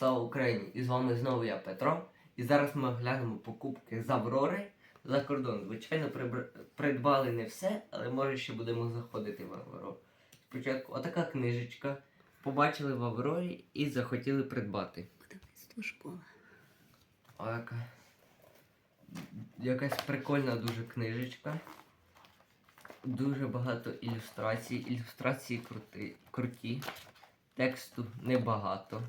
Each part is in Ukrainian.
Слава Україні! І з вами знову я Петро. І зараз ми оглянемо покупки з Аврори за кордон. Звичайно, придбали не все, але може ще будемо заходити в Аврору. Спочатку отака книжечка. Побачили в Аврорі і захотіли придбати. Видавництво школа. Отака. Якась прикольна дуже книжечка. Дуже багато ілюстрацій. Ілюстрації крути, круті. Тексту небагато.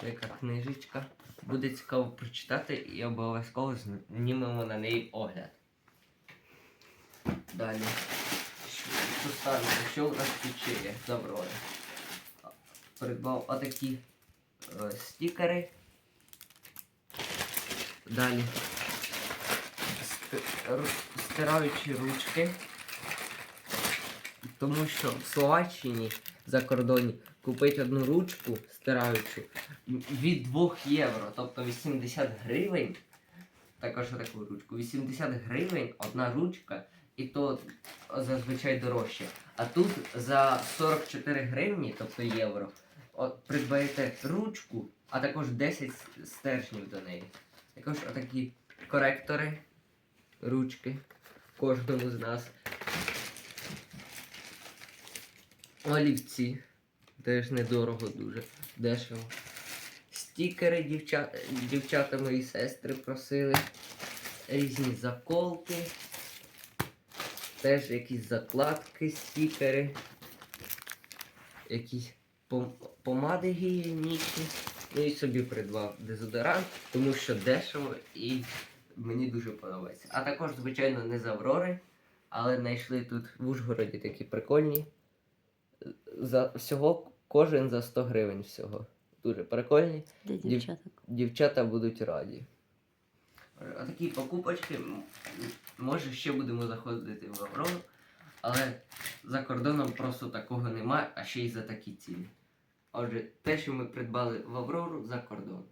Така книжечка. Буде цікаво прочитати і обов'язково знімемо на неї огляд. Далі. Ставимо? Що у нас тут ще є з Аврори? Придбав отакі е, стікери. Далі ст- стираючі ручки. Тому що в Словаччині за кордоні купити одну ручку стираючу від 2 євро, тобто 80 гривень. Також таку ручку. 80 гривень одна ручка, і то зазвичай дорожче. А тут за 44 гривні, тобто євро, от, придбаєте ручку, а також 10 стержнів до неї. Також отакі коректори, ручки кожному з нас. Олівці. Теж недорого дуже, дешево. Стікери дівчата, дівчата мої сестри просили. Різні заколки. Теж якісь закладки, стікери. Якісь пом- помади гігієнічні. Ну і собі придбав дезодорант, тому що дешево і мені дуже подобається. А також, звичайно, не з Аврори, але знайшли тут в Ужгороді такі прикольні. За всього кожен за 100 гривень всього. Дуже прикольні. Для Дів- дівчаток. Дівчата будуть раді. А такі покупочки, може ще будемо заходити в Аврору, але за кордоном просто такого немає, а ще й за такі ціни. Отже, те, що ми придбали в Аврору за кордон.